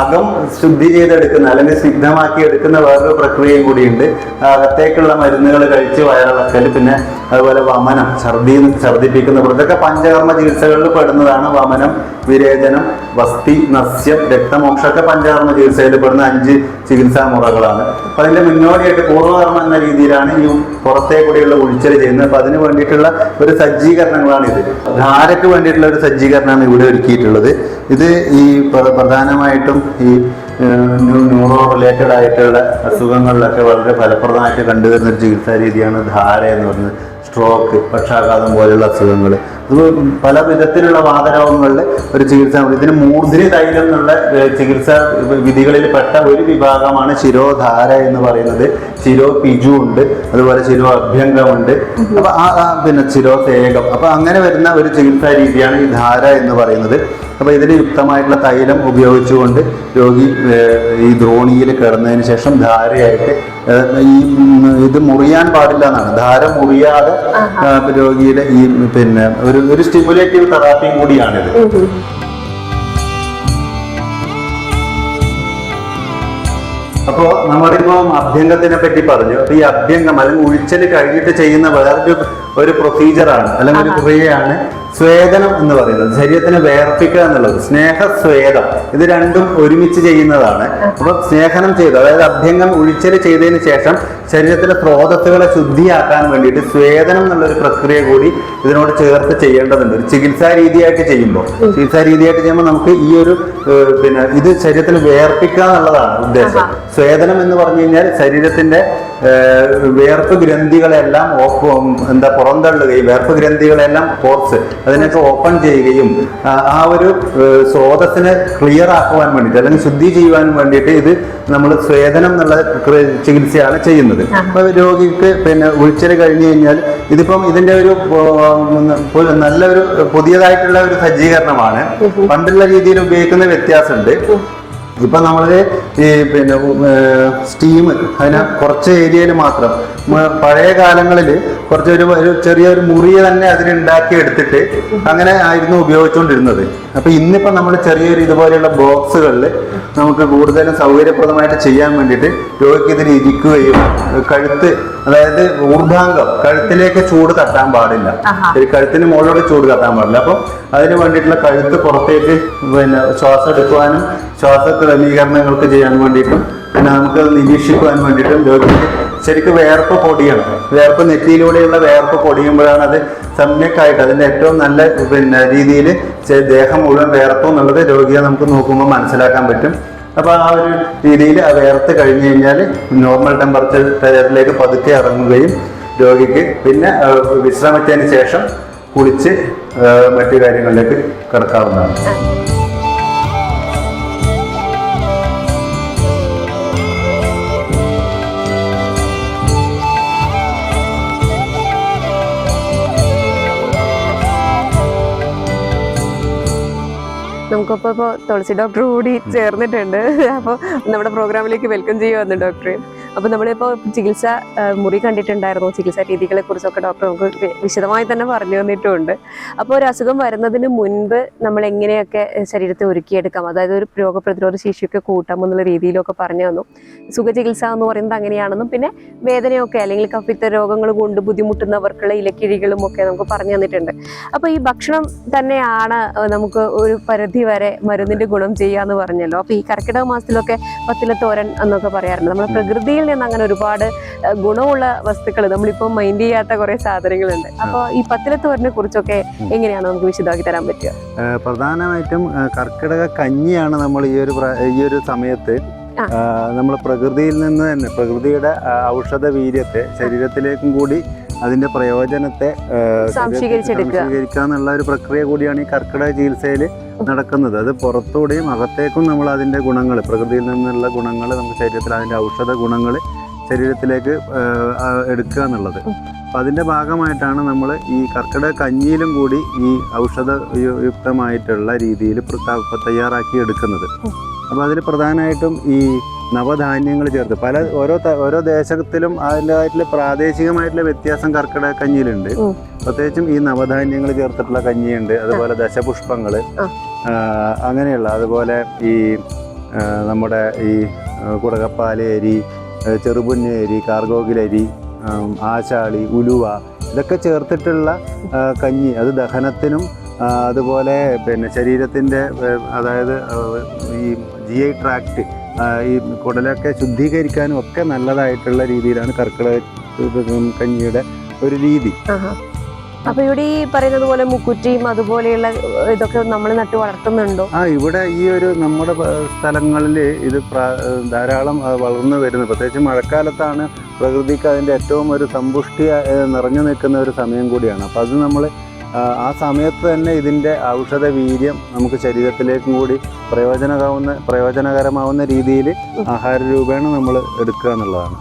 അകം ശുദ്ധി ചെയ്തെടുക്കുന്ന അല്ലെങ്കിൽ സിദ്ധമാക്കി എടുക്കുന്ന വേറൊരു പ്രക്രിയയും കൂടിയുണ്ട്. അകത്തേക്കുള്ള മരുന്നുകൾ കഴിച്ച് വയറിളക്കൽ പിന്നെ അതുപോലെ വമനം ഛർദി ഛർദിപ്പിക്കുന്ന ഇതൊക്കെ പഞ്ചകർമ്മ ചികിത്സകളിൽ പെടുന്നതാണ് വമനം വിരേചനം വസ്തി നസ്യം രക്തമോക്ഷമൊക്കെ പഞ്ചകർമ്മ ചികിത്സയിൽ പെടുന്ന അഞ്ച് ചികിത്സാ മുറകളാണ്. അപ്പൊ അതിന്റെ മുന്നോടിയായിട്ട് പൂർവകർമ്മം എന്ന രീതിയിലാണ് ഈ പുറത്തേ കൂടിയുള്ള ഉഴിച്ചൽ ചെയ്യുന്നത്. അപ്പൊ അതിന് വേണ്ടിയിട്ടുള്ള ഒരു സജ്ജീകരണങ്ങളാണ് ഇത് ധാരയ്ക്ക് വേണ്ടിയിട്ടുള്ള ഒരു സജ്ജീകരണമാണ് ഇവിടെ ഒരുക്കിയിട്ടുള്ളത്. ഇത് ഈ പ്രധാനമായിട്ടും ഈ ന്യൂറോ റിലേറ്റഡ് ആയിട്ടുള്ള അസുഖങ്ങളിലൊക്കെ വളരെ ഫലപ്രദമായിട്ട് കണ്ടുവരുന്ന ഒരു ചികിത്സാ രീതിയാണ് ധാര എന്ന് പറയുന്നത്. സ്ട്രോക്ക് പക്ഷാഘാതം പോലെയുള്ള അസുഖങ്ങൾ പല വിധത്തിലുള്ള വാതരോഗങ്ങളുടെ ഒരു ചികിത്സ ഇതിന് മൂർധിനി തൈലം എന്നുള്ള ചികിത്സ വിധികളിൽ പെട്ട ഒരു വിഭാഗമാണ് ശിരോധാര എന്ന് പറയുന്നത്. ശിരോ പിജു ഉണ്ട് അതുപോലെ ശിരോ അഭ്യംഗമുണ്ട് അപ്പൊ പിന്നെ ശിരോ തേകം. അപ്പൊ അങ്ങനെ വരുന്ന ഒരു ചികിത്സാ രീതിയാണ് ഈ ധാര എന്ന് പറയുന്നത്. അപ്പൊ ഇതിന് യുക്തമായിട്ടുള്ള തൈലം ഉപയോഗിച്ചുകൊണ്ട് രോഗി ഈ ദ്രോണിയിൽ കിടന്നതിന് ശേഷം ധാരയായിട്ട് ഈ ഇത് മുറിയാൻ പാടില്ല എന്നാണ്. ധാര മുറിയാതെ രോഗിയുടെ ഈ പിന്നെ ഒരു ഒരു സ്റ്റിമുലേറ്റീവ് തെറാപ്പിയും കൂടിയാണിത്. അപ്പോ നമ്മളിപ്പോ അഭ്യംഗത്തിനെ പറ്റി പറഞ്ഞു. അപ്പൊ ഈ അഭ്യംഗം അല്ലെങ്കിൽ ഉഴിച്ചൽ കഴിഞ്ഞിട്ട് ചെയ്യുന്ന വേറൊരു ഒരു പ്രൊസീജിയറാണ് അല്ലെങ്കിൽ ഒരു ക്രിയയാണ് സ്വേദനം എന്ന് പറയുന്നത് ശരീരത്തിന് വേർപ്പിക്കുക എന്നുള്ളത് സ്നേഹസ്വേദം. ഇത് രണ്ടും ഒരുമിച്ച് ചെയ്യുന്നതാണ്. അപ്പം സ്നേഹനം ചെയ്തു അതായത് അഭ്യംഗം ഉഴിച്ചൽ ചെയ്തതിന് ശേഷം ശരീരത്തിലെ സ്രോതസ്സുകളെ ശുദ്ധിയാക്കാൻ വേണ്ടിയിട്ട് സ്വേദനം എന്നുള്ളൊരു പ്രക്രിയ കൂടി ഇതിനോട് ചേർത്ത് ചെയ്യേണ്ടതുണ്ട്. ഒരു ചികിത്സാ രീതിയായിട്ട് ചെയ്യുമ്പോൾ. ചികിത്സാ രീതിയായിട്ട് ചെയ്യുമ്പോൾ നമുക്ക് ഈ ഒരു പിന്നെ ഇത് ശരീരത്തിൽ വേർപ്പിക്കുക എന്നുള്ളതാണ് ഉദ്ദേശം. സ്വേദനം എന്ന് പറഞ്ഞു കഴിഞ്ഞാൽ ശരീരത്തിന്റെ വേർപ്പ് ഗ്രന്ഥികളെല്ലാം എന്താ പുറന്തള്ളുകയും വേർപ്പ് ഗ്രന്ഥികളെല്ലാം പോർസ് അതിനൊക്കെ ഓപ്പൺ ചെയ്യുകയും ആ, ഒരു സ്രോതസ്സിനെ ക്ലിയർ ആക്കുവാൻ വേണ്ടിയിട്ട് അല്ലെങ്കിൽ ശുദ്ധി ചെയ്യുവാൻ വേണ്ടിയിട്ട് ഇത് നമ്മൾ സ്വേദനം എന്നുള്ള ചികിത്സയാണ് ചെയ്യുന്നത്. അപ്പൊ രോഗിക്ക് പിന്നെ ഉഴിച്ചിൽ കഴിഞ്ഞു കഴിഞ്ഞാൽ ഇതിപ്പം ഇതിന്റെ ഒരു ഒരു നല്ലൊരു പുതിയതായിട്ടുള്ള ഒരു സജ്ജീകരണമാണ്. പണ്ടുള്ള രീതിയിൽ ഉപയോഗിക്കുന്ന വ്യത്യാസമുണ്ട്. ഇപ്പൊ നമ്മൾ ഈ പിന്നെ സ്റ്റീം അതിനെ കുറച്ച് ഏരിയയിൽ മാത്രം. പഴയ കാലങ്ങളിൽ കുറച്ചൊരു ഒരു ചെറിയൊരു മുറിയെ തന്നെ അതിനുണ്ടാക്കി എടുത്തിട്ട് അങ്ങനെ ആയിരുന്നു ഉപയോഗിച്ചുകൊണ്ടിരുന്നത് അപ്പൊ ഇന്നിപ്പോ നമ്മൾ ചെറിയൊരു ഇതുപോലെയുള്ള ബോക്സുകളിൽ നമുക്ക് കൂടുതലും സൗകര്യപ്രദമായിട്ട് ചെയ്യാൻ വേണ്ടിയിട്ട് രോഗിക്ക് ഇതിൽ ഇരിക്കുകയും കഴുത്ത് അതായത് ഊർധാംഗം കഴുത്തിലേക്ക് ചൂട് തട്ടാൻ പാടില്ല. ഒരു കഴുത്തിന് മുകളിലൂടെ ചൂട് തട്ടാൻ പാടില്ല. അപ്പം അതിന് വേണ്ടിയിട്ടുള്ള കഴുത്ത് പുറത്തേക്ക് പിന്നെ ശ്വാസം എടുക്കുവാനും ശ്വാസ ക്രമീകരണങ്ങൾക്ക് ചെയ്യാൻ വേണ്ടിയിട്ടും പിന്നെ നമുക്ക് നിരീക്ഷിക്കുവാൻ വേണ്ടിയിട്ടും രോഗിക്ക് ശരിക്കും വേർപ്പ് പൊടിയണം. വേർപ്പ് നെറ്റിയിലൂടെയുള്ള വേർപ്പ് പൊടിയുമ്പോഴാണ് അത് സമ്യക്കായിട്ട് അതിന്റെ ഏറ്റവും നല്ല പിന്നെ രീതിയിൽ ദേഹം മുഴുവൻ വേർപ്പ് എന്നുള്ളത് രോഗിയെ നമുക്ക് നോക്കുമ്പോൾ മനസ്സിലാക്കാൻ പറ്റും. അപ്പോൾ ആ ഒരു രീതിയിൽ ആ വേർത്ത് കഴിഞ്ഞു കഴിഞ്ഞാൽ നോർമൽ ടെമ്പറേച്ചർ ടയറിലേക്ക് പതുക്കെ ഇറങ്ങുകയും രോഗിക്ക് പിന്നെ വിശ്രമിച്ചതിന് ശേഷം കുളിച്ച് മറ്റു കാര്യങ്ങളിലേക്ക് കിടക്കാവുന്നതാണ്. നമുക്കിപ്പോൾ തുളസി ഡോക്ടർ കൂടി ചേർന്നിട്ടുണ്ട്. അപ്പോൾ നമ്മുടെ പ്രോഗ്രാമിലേക്ക് വെൽക്കം ചെയ്യുമായിരുന്നു ഡോക്ടറെ. അപ്പോൾ നമ്മളിപ്പോൾ ചികിത്സ മുറി കണ്ടിട്ടുണ്ടായിരുന്നു. ചികിത്സാ രീതികളെ കുറിച്ചൊക്കെ ഡോക്ടർ നമുക്ക് വിശദമായി തന്നെ പറഞ്ഞു തന്നിട്ടുണ്ട്. അപ്പോൾ ഒരു അസുഖം വരുന്നതിന് മുൻപ് നമ്മൾ എങ്ങനെയൊക്കെ ശരീരത്തെ ഒരുക്കിയെടുക്കാം? അതായത് ഒരു രോഗപ്രതിരോധ ശേഷിയൊക്കെ കൂട്ടാം എന്നുള്ള രീതിയിലൊക്കെ പറഞ്ഞു തന്നു. സുഖചികിത്സ എന്ന് പറയുന്നത് അങ്ങനെയാണെന്നും പിന്നെ വേദനയൊക്കെ അല്ലെങ്കിൽ കഫിത്ത രോഗങ്ങൾ കൊണ്ട് ബുദ്ധിമുട്ടുന്നവർക്കുള്ള ഇലക്കിഴികളും ഒക്കെ നമുക്ക് പറഞ്ഞു തന്നിട്ടുണ്ട്. അപ്പോൾ ഈ ഭക്ഷണം തന്നെയാണ് നമുക്ക് ഒരു പരിധി വരെ മരുന്നിന്റെ ഗുണം ചെയ്യാന്ന് പറഞ്ഞല്ലോ. അപ്പോൾ ഈ കർക്കിടക മാസത്തിലൊക്കെ പത്തിലെ തോരൻ എന്നൊക്കെ പറയാറുണ്ട്. നമ്മൾ പ്രകൃതിയിൽ നിന്ന് അങ്ങനെ ഒരുപാട് ഗുണമുള്ള വസ്തുക്കൾ നമ്മളിപ്പോൾ മൈൻഡ് ചെയ്യാത്ത കുറെ സാധനങ്ങളുണ്ട്. അപ്പോൾ ഈ പത്തിലത്തോറിനെ കുറിച്ചൊക്കെ എങ്ങനെയാണ് നമുക്ക് വിശദമാക്കി തരാൻ പറ്റുക? പ്രധാനമായിട്ടും കർക്കിടക കഞ്ഞിയാണ് നമ്മൾ ഈ ഒരു ഈ ഒരു സമയത്ത് നമ്മൾ പ്രകൃതിയിൽ നിന്ന് തന്നെ പ്രകൃതിയുടെ ഔഷധ വീര്യത്തെ ശരീരത്തിലേക്കും കൂടി അതിന്റെ പ്രയോജനത്തെ സ്വീകരിക്കുക എന്നുള്ള ഒരു പ്രക്രിയ കൂടിയാണ് ഈ കർക്കിടക ചികിത്സയിൽ നടക്കുന്നത് അത് പുറത്തൂടെയും അകത്തേക്കും നമ്മൾ അതിന്റെ ഗുണങ്ങൾ പ്രകൃതിയിൽ നിന്നുള്ള ഗുണങ്ങൾ നമുക്ക് ശരീരത്തിൽ അതിന്റെ ഔഷധ ഗുണങ്ങൾ ശരീരത്തിലേക്ക് എടുക്കുക എന്നുള്ളത് അപ്പം അതിന്റെ ഭാഗമായിട്ടാണ് നമ്മൾ ഈ കർക്കിടക കഞ്ഞിയിലും കൂടി ഈ ഔഷധ യുക്തമായിട്ടുള്ള രീതിയിൽ തയ്യാറാക്കി എടുക്കുന്നത് അപ്പോൾ അതിൽ പ്രധാനമായിട്ടും ഈ നവധാന്യങ്ങൾ ചേർത്ത് പല ഓരോ ഓരോ ദേശത്തിലും അതിന്റെതായിട്ടുള്ള പ്രാദേശികമായിട്ടുള്ള വ്യത്യാസം കർക്കിടക കഞ്ഞിയിലുണ്ട്. പ്രത്യേകിച്ചും ഈ നവധാന്യങ്ങൾ ചേർത്തിട്ടുള്ള കഞ്ഞിയുണ്ട് അതുപോലെ ദശപുഷ്പങ്ങൾ. അങ്ങനെയുള്ള അതുപോലെ ഈ നമ്മുടെ ഈ കുടകപ്പാലയരി ചെറുപുന്നയരി കാർഗോകിലരി ആശാളി ഉലുവ ഇതൊക്കെ ചേർത്തിട്ടുള്ള കഞ്ഞി അത് ദഹനത്തിനും അതുപോലെ പിന്നെ ശരീരത്തിന്റെ അതായത് ഈ ജി ഐ ട്രാക്ട് ഈ കുടലൊക്കെ ശുദ്ധീകരിക്കാനും ഒക്കെ നല്ലതായിട്ടുള്ള രീതിയിലാണ് കർക്കിടക കഞ്ഞിയുടെ ഒരു രീതി. അപ്പൊ ഇവിടെ ഈ പറയുന്നത് പോലെ മുക്കുറ്റിയും അതുപോലെയുള്ള ഇതൊക്കെ നമ്മൾ നട്ട് വളർത്തുന്നുണ്ടോ? ആ ഇവിടെ ഈ ഒരു നമ്മുടെ സ്ഥലങ്ങളിൽ ഇത് ധാരാളം വളർന്നു വരുന്നത് പ്രത്യേകിച്ച് മഴക്കാലത്താണ് പ്രകൃതിക്ക് അതിന്റെ ഏറ്റവും ഒരു സമ്പുഷ്ടി നിറഞ്ഞു നിൽക്കുന്ന ഒരു സമയം കൂടിയാണ്. അപ്പോൾ അത് നമ്മൾ ആ സമയത്ത് തന്നെ ഇതിന്റെ ഔഷധ വീര്യം നമുക്ക് ശരീരത്തിലേക്കും കൂടി പ്രയോജനമാവുന്ന പ്രയോജനകരമാവുന്ന രീതിയിൽ ആഹാര രൂപേണ നമ്മൾ എടുക്കുക എന്നുള്ളതാണ്.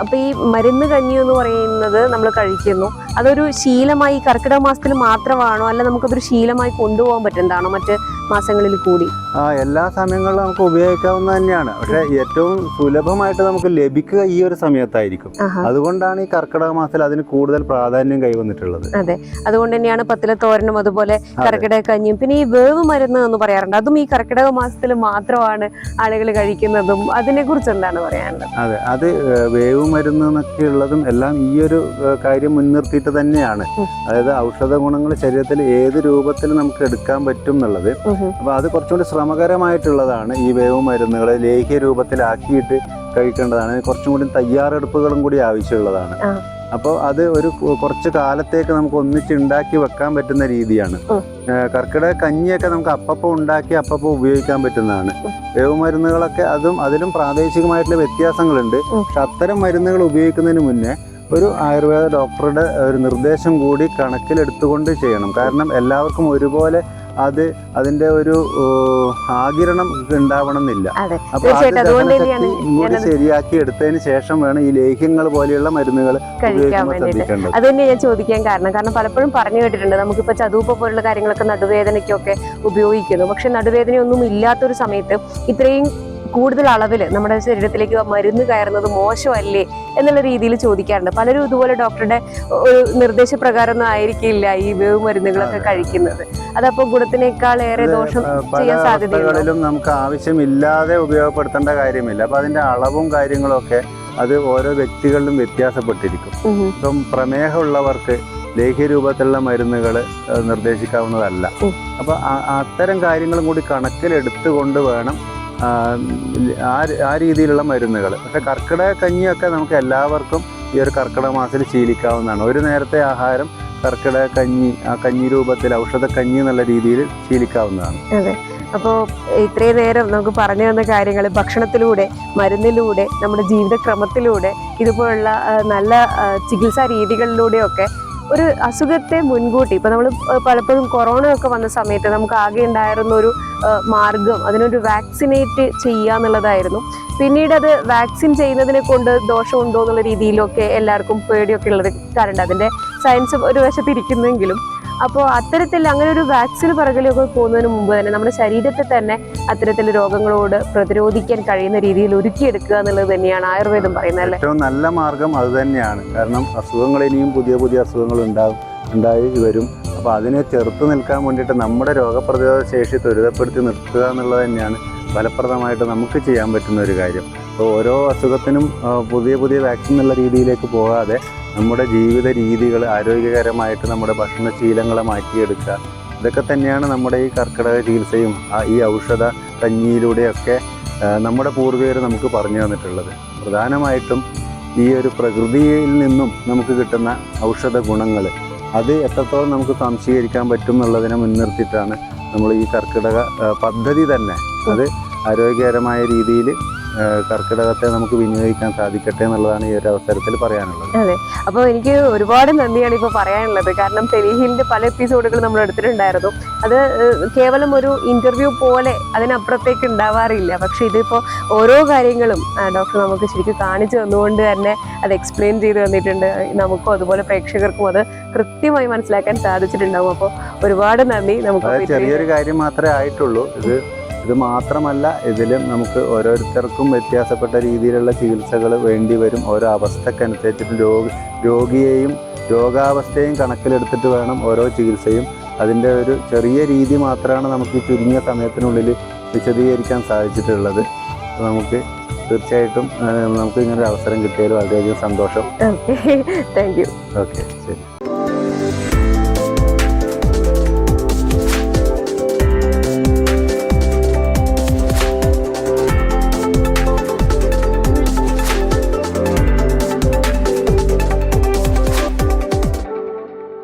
ആഹാ. അപ്പൊ ഈ മരുന്ന് കഞ്ഞി എന്ന് പറയുന്നത് നമ്മൾ കഴിക്കുന്നു അതൊരു ശീലമായി കർക്കിടക മാസത്തിൽ മാത്രമാണോ അല്ല നമുക്കതൊരു ശീലമായി കൊണ്ടുപോകാൻ പറ്റുന്നതാണോ മറ്റ് മാസങ്ങളിൽ കൂടി. ആ എല്ലാ സമയങ്ങളിലും നമുക്ക് ഉപയോഗിക്കാവുന്ന തന്നെയാണ്. പക്ഷേ ഏറ്റവും സുലഭമായിട്ട് നമുക്ക് ലഭിക്കുക ഈ ഒരു സമയത്തായിരിക്കും. അതുകൊണ്ടാണ് ഈ കർക്കിടക മാസത്തിൽ അതിന് കൂടുതൽ പ്രാധാന്യം കൈവന്നിട്ടുള്ളത്. അതെ. അതുകൊണ്ട് തന്നെയാണ് പത്തിലെ തോരനും അതുപോലെ കർക്കിടക കഞ്ഞിയും പിന്നെ ഈ വേവ് മരുന്ന് എന്ന് പറയാറുണ്ട്. അതും ഈ കർക്കിടക മാസത്തിൽ മാത്രമാണ് ആളുകൾ കഴിക്കുന്നതും. അതിനെ കുറിച്ച് എന്താണ് പറയാനുള്ളത്? അതെ. അത് വേവ് മരുന്ന് എന്നൊക്കെ ഉള്ളതും എല്ലാം ഈ ഒരു കാര്യം മുൻനിർത്തിയിട്ട് തന്നെയാണ്. അതായത് ഔഷധ ഗുണങ്ങൾ ശരീരത്തിൽ ഏത് രൂപത്തിൽ നമുക്ക് എടുക്കാൻ പറ്റും എന്നുള്ളത്. അപ്പോൾ അത് കുറച്ചുകൂടി ശ്രമകരമായിട്ടുള്ളതാണ് ഈ വേവ് മരുന്നുകൾ ലേഹ്യ രൂപത്തിലാക്കിയിട്ട് കഴിക്കേണ്ടതാണ്. കുറച്ചും കൂടി തയ്യാറെടുപ്പുകളും കൂടി ആവശ്യമുള്ളതാണ്. അപ്പോൾ അത് ഒരു കുറച്ച് കാലത്തേക്ക് നമുക്ക് ഒന്നിച്ച് ഉണ്ടാക്കി വെക്കാൻ പറ്റുന്ന രീതിയാണ്. കർക്കിടക കഞ്ഞിയൊക്കെ നമുക്ക് അപ്പപ്പോൾ ഉണ്ടാക്കി അപ്പപ്പോൾ ഉപയോഗിക്കാൻ പറ്റുന്നതാണ്. വേവ് മരുന്നുകളൊക്കെ അതും അതിലും പ്രാദേശികമായിട്ടുള്ള വ്യത്യാസങ്ങളുണ്ട്. പക്ഷെ അത്തരം മരുന്നുകൾ ഉപയോഗിക്കുന്നതിന് മുന്നേ ഒരു ആയുർവേദ ഡോക്ടറുടെ ഒരു നിർദ്ദേശം കൂടി കണക്കിലെടുത്തുകൊണ്ട് ചെയ്യണം. കാരണം എല്ലാവർക്കും ഒരുപോലെ അത് അതിന്റെ ഒരു ആകിരണം ഉണ്ടാവണം എന്നില്ല അപ്പൊ അത് ശരിയാക്കി എടുത്തതിന് ശേഷം വേണം ഈ ലേഹ്യങ്ങൾ പോലെയുള്ള മരുന്നുകൾ കഴിക്കാൻ വേണ്ടിയിട്ട്. അത് തന്നെ ഞാൻ ചോദിക്കാൻ കാരണം. കാരണം പലപ്പോഴും പറഞ്ഞു കേട്ടിട്ടുണ്ട് നമുക്കിപ്പോൾ ചതുപ്പ പോലുള്ള കാര്യങ്ങളൊക്കെ നടുവേദനയ്ക്കൊക്കെ ഉപയോഗിക്കുന്നു. പക്ഷെ നടുവേദനയൊന്നും ഇല്ലാത്തൊരു സമയത്ത് ഇത്രയും കൂടുതൽ അളവിൽ നമ്മുടെ ശരീരത്തിലേക്ക് മരുന്ന് കയറുന്നത് മോശമല്ലേ എന്നുള്ള രീതിയിൽ ചോദിക്കാറുണ്ട്. പലരും ഇതുപോലെ ഡോക്ടറുടെ ഒരു നിർദ്ദേശപ്രകാരമൊന്നും ആയിരിക്കില്ല ഈ വേവ് മരുന്നുകളൊക്കെ കഴിക്കുന്നത്. അതപ്പോൾ ഗുണത്തിനേക്കാൾ ഏറെ ദോഷം ചെയ്യാൻ സാധ്യതകളിലും നമുക്ക് ആവശ്യമില്ലാതെ ഉപയോഗപ്പെടുത്തേണ്ട കാര്യമില്ല. അപ്പൊ അതിന്റെ അളവും കാര്യങ്ങളും ഒക്കെ അത് ഓരോ വ്യക്തികളിലും വ്യത്യാസപ്പെട്ടിരിക്കും. ഇപ്പം പ്രമേഹമുള്ളവർക്ക് ലേഹ്യ രൂപത്തിലുള്ള മരുന്നുകൾ നിർദ്ദേശിക്കാവുന്നതല്ല. അപ്പോൾ അത്തരം കാര്യങ്ങളും കൂടി കണക്കിലെടുത്തുകൊണ്ട് വേണം ആ, ആ രീതിയിലുള്ള മരുന്നുകൾ. പക്ഷെ കർക്കിടക കഞ്ഞിയൊക്കെ നമുക്ക് എല്ലാവർക്കും ഈ ഒരു കർക്കിടക മാസത്തിൽ ശീലിക്കാവുന്നതാണ്. ഒരു നേരത്തെ ആഹാരം കർക്കിടക കഞ്ഞി ആ കഞ്ഞി രൂപത്തിൽ ഔഷധ കഞ്ഞി എന്നുള്ള രീതിയിൽ ശീലിക്കാവുന്നതാണ്. അതെ. അപ്പോൾ ഇത്രയും നേരം നമുക്ക് പറഞ്ഞു തന്ന കാര്യങ്ങൾ ഭക്ഷണത്തിലൂടെ മരുന്നിലൂടെ നമ്മുടെ ജീവിതക്രമത്തിലൂടെ ഇതുപോലുള്ള നല്ല ചികിത്സാ രീതികളിലൂടെയൊക്കെ ഒരു അസുഖത്തെ മുൻകൂട്ടി. ഇപ്പൊ നമ്മൾ പലപ്പോഴും കൊറോണ ഒക്കെ വന്ന സമയത്ത് നമുക്ക് ആകെ ഉണ്ടായിരുന്ന ഒരു മാർഗം അതിനൊരു വാക്സിനേറ്റ് ചെയ്യുക എന്നുള്ളതായിരുന്നു. പിന്നീട് അത് വാക്സിൻ ചെയ്യുന്നതിനെ കൊണ്ട് ദോഷമുണ്ടോ എന്നുള്ള രീതിയിലൊക്കെ എല്ലാവർക്കും പേടിയൊക്കെ ഉള്ളത് കാരണം അതിന്റെ സയൻസ് ഒരു വശത്ത് ഇരിക്കുന്നെങ്കിലും അപ്പോൾ അത്തരത്തിൽ അങ്ങനെ ഒരു വാക്സിൻ പിറകിലൊക്കെ പോകുന്നതിന് മുമ്പ് തന്നെ നമ്മുടെ ശരീരത്തെ തന്നെ അത്തരത്തിൽ രോഗങ്ങളോട് പ്രതിരോധിക്കാൻ കഴിയുന്ന രീതിയിൽ ഒരുക്കിയെടുക്കുക എന്നുള്ളത് തന്നെയാണ് ആയുർവേദം പറയുന്നത് ഏറ്റവും നല്ല മാർഗം അത് തന്നെയാണ്. കാരണം അസുഖങ്ങൾ ഇനിയും പുതിയ പുതിയ അസുഖങ്ങൾ ഉണ്ടാകും ഉണ്ടായി വരും. അപ്പോൾ അതിനെ ചെറുത്ത് നിൽക്കാൻ വേണ്ടിയിട്ട് നമ്മുടെ രോഗപ്രതിരോധ ശേഷി ത്വരിതപ്പെടുത്തി നിർത്തുക എന്നുള്ളത് തന്നെയാണ് ഫലപ്രദമായിട്ട് നമുക്ക് ചെയ്യാൻ പറ്റുന്ന ഒരു കാര്യം. അപ്പോൾ ഓരോ അസുഖത്തിനും പുതിയ പുതിയ വാക്സിൻ എന്നുള്ള രീതിയിലേക്ക് പോകാതെ നമ്മുടെ ജീവിത രീതികൾ ആരോഗ്യകരമായിട്ട് നമ്മുടെ ഭക്ഷണശീലങ്ങളെ മാറ്റിയെടുക്കുക. ഇതൊക്കെ തന്നെയാണ് നമ്മുടെ ഈ കർക്കിടക ചികിത്സയും ഈ ഔഷധ കഞ്ഞിയിലൂടെയൊക്കെ നമ്മുടെ പൂർവികർ നമുക്ക് പറഞ്ഞു തന്നിട്ടുള്ളത്. പ്രധാനമായിട്ടും ഈ ഒരു പ്രകൃതിയിൽ നിന്നും നമുക്ക് കിട്ടുന്ന ഔഷധ ഗുണങ്ങൾ അത് എത്രത്തോളം നമുക്ക് സംശീകരിക്കാൻ പറ്റും എന്നുള്ളതിനെ മുൻനിർത്തിയിട്ടാണ് നമ്മൾ ഈ കർക്കിടക പദ്ധതി തന്നെ. അത് ആരോഗ്യകരമായ രീതിയിൽ കർക്കിടകത്തെ നമുക്ക് വിനിയോഗിക്കാൻ സാധിക്കട്ടെ എന്നുള്ളതാണ് ഈ ഒരു അവസരത്തിൽ പറയാനുള്ളത്. അതെ. അപ്പോൾ എനിക്ക് ഒരുപാട് നന്ദിയാണ് ഇപ്പോൾ പറയാനുള്ളത്. കാരണം തെലിഹിന്റെ പല എപ്പിസോഡുകൾ നമ്മൾ എടുത്തിട്ടുണ്ടായിരുന്നു. അത് കേവലം ഒരു ഇന്റർവ്യൂ പോലെ അതിനപ്പുറത്തേക്ക് ഉണ്ടാവാറില്ല. പക്ഷെ ഇതിപ്പോൾ ഓരോ കാര്യങ്ങളും ഡോക്ടർ നമുക്ക് ശരിക്കും കാണിച്ചു തന്നുകൊണ്ട് തന്നെ അത് എക്സ്പ്ലെയിൻ ചെയ്ത് തന്നിട്ടുണ്ട്. നമുക്കും അതുപോലെ പ്രേക്ഷകർക്കും അത് കൃത്യമായി മനസ്സിലാക്കാൻ സാധിച്ചിട്ടുണ്ടാവും. അപ്പോൾ ഒരുപാട് നന്ദി. നമുക്ക് ചെറിയൊരു കാര്യം മാത്രമേ ആയിട്ടുള്ളൂ. ഇത് ഇത് മാത്രമല്ല ഇതിലും നമുക്ക് ഓരോരുത്തർക്കും വ്യത്യാസപ്പെട്ട രീതിയിലുള്ള ചികിത്സകൾ വേണ്ടി വരും. ഓരോ അവസ്ഥക്കനുസരിച്ചിട്ട് രോഗി രോഗിയെയും രോഗാവസ്ഥയും കണക്കിലെടുത്തിട്ട് വേണം ഓരോ ചികിത്സയും. അതിന്റെ ഒരു ചെറിയ രീതി മാത്രമാണ് നമുക്ക് ഈ ചുരുങ്ങിയ സമയത്തിനുള്ളിൽ വിശദീകരിക്കാൻ സാധിച്ചിട്ടുള്ളത്. നമുക്ക് തീർച്ചയായിട്ടും നമുക്ക് ഇങ്ങനൊരു അവസരം കിട്ടിയതിൽ വളരെയധികം സന്തോഷം. ഓക്കെ താങ്ക് യു ഓക്കെ ശരി.